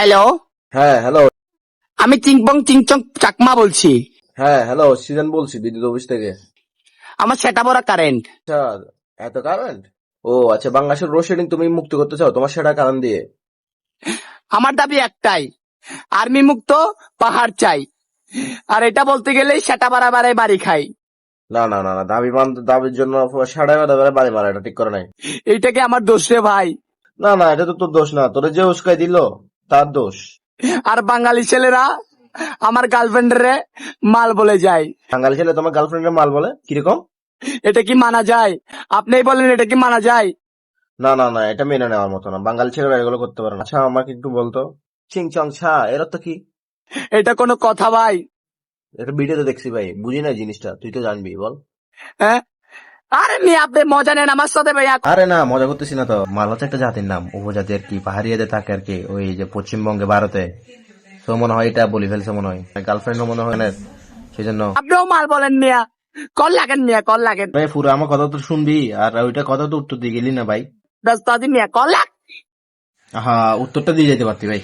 Hello হ্যাঁ hello আমি চিংপং চিংচং চাকমা বলছি। হ্যাঁ হ্যালো সিজন বলছি বিদ্যুৎ অফিস থেকে। আমার সেটা বড় কারেন্ট আচ্ছা এত কারেন্ট ও আচ্ছা বাংলাদেশের রোশেডিং তুমি মুক্ত করতে চাও তোমার সেটা কারণ দিয়ে? আমার দাবি একটাই আর্মি মুক্ত পাহাড় চাই। আর এটা বলতে গেলে সেটা বাড়াবাড়ায় বাড়ি খাই। না না না না দাবি মান দাবির জন্য সাড়ে বারে বাড়ি মারা এটা ঠিক করে নাই। এইটাকে আমার দোষ রে ভাই? না না এটা তো তোর দোষ না তোরে যে উস্কাই দিল তার দোষ। আর বাঙালি ছেলেরা আমার গার্লফ্রেন্ডরে মাল বলে যায়। বাঙালি ছেলে তোমার গার্লফ্রেন্ডের মাল বলে? কীরকম? এটা কি মানা যায়? আপনিই বলেন এটা কি মানা যায়? না না না এটা মেনে নেওয়ার মতো না। বাঙালি ছেলেরা এগুলো করতে পারে না। আচ্ছা আমাকে একটু বলতো। চিং চং ছা এর তো কি? এটা কোনো কথা ভাই। এটা ভিডিওতে দেখছি ভাই। বুঝি না জিনিসটা। তুই তো জানবি বল। হ্যাঁ? আরে মি আপনি মজা নেন আমার সাথে ভাইয়া আরে না মজা করতেছি না তো। মাল হচ্ছে একটা জাতির নাম উপজাতি আর কি পাহাড়িয়াদের থাকে আর কি ওই যে পশ্চিমবঙ্গে ভারতে। তো মনে হয় এটা বলি ফেলছে মনে হয়। গার্লফ্রেন্ডও মনে হয় না সেই জন্য আপনিও মাল বলেন মিয়া। কল লাগেন মিয়া কল লাগেন। ভাই পুরো আমার কথা তো শুনবি আর ওইটা কথা তো উত্তর দিয়ে গেলি না ভাই। দশ দিন মিয়া কল লাগ হ্যাঁ উত্তরটা দিয়ে যেতে পারতি ভাই।